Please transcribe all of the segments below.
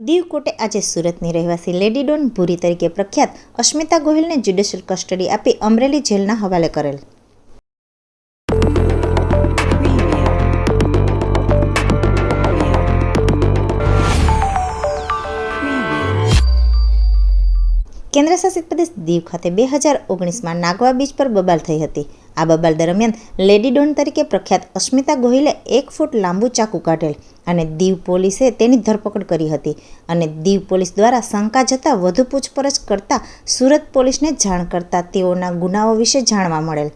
દીવ કોર્ટે આજે સુરતની રહેવાસી લેડી ડોન ભૂરી તરીકે પ્રખ્યાત અસ્મિતા ગોહિલને જ્યુડિશિયલ કસ્ટડી આપી અમરેલી જેલના હવાલે કરેલ. કેન્દ્રશાસિત પ્રદેશ દીવ ખાતે બે હજાર ઓગણીસમાં નાગવા બીચ પર બબાલ થઈ હતી. આ બબાલ દરમિયાન લેડી ડોન તરીકે પ્રખ્યાત અસ્મિતા ગોહિલે એક ફૂટ લાંબુ ચાકુ કાઢેલ અને દીવ પોલીસે તેની ધરપકડ કરી હતી. અને દીવ પોલીસ દ્વારા શંકા જતાં વધુ પૂછપરછ કરતા સુરત પોલીસને જાણ કરતા તેઓના ગુનાઓ વિશે જાણવા મળેલ.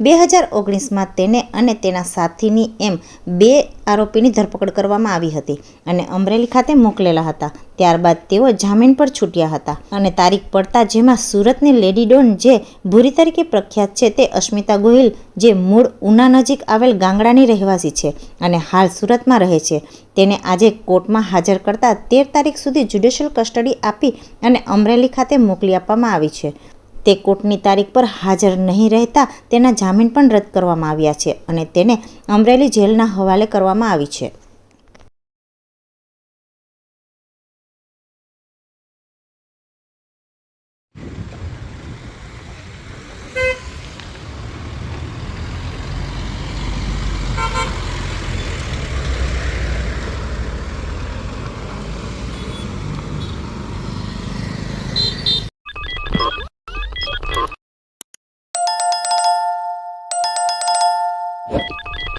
બે હજાર ઓગણીસમાં તેને અને તેના સાથીની એમ બે આરોપીની ધરપકડ કરવામાં આવી હતી અને અમરેલી ખાતે મોકલેલા હતા. ત્યારબાદ તેઓ જામીન પર છૂટ્યા હતા અને તારીખ પડતા જેમાં સુરતની લેડી ડોન જે ભૂરી તરીકે પ્રખ્યાત છે તે અસ્મિતા ગોહિલ, જે મૂળ ઉના નજીક આવેલ ગાંગડાની રહેવાસી છે અને હાલ સુરતમાં રહે છે. તેને આજે કોર્ટમાં હાજર કરતા તેર તારીખ સુધી જ્યુડિશિયલ કસ્ટડી આપી અને અમરેલી ખાતે મોકલી આપવામાં આવી છે. તે કોર્ટની તારીખ પર હાજર નહીં રહેતા તેના જામીન પણ રદ કરવામાં આવ્યા છે અને તેને અમરેલી જેલના હવાલે કરવામાં આવી છે.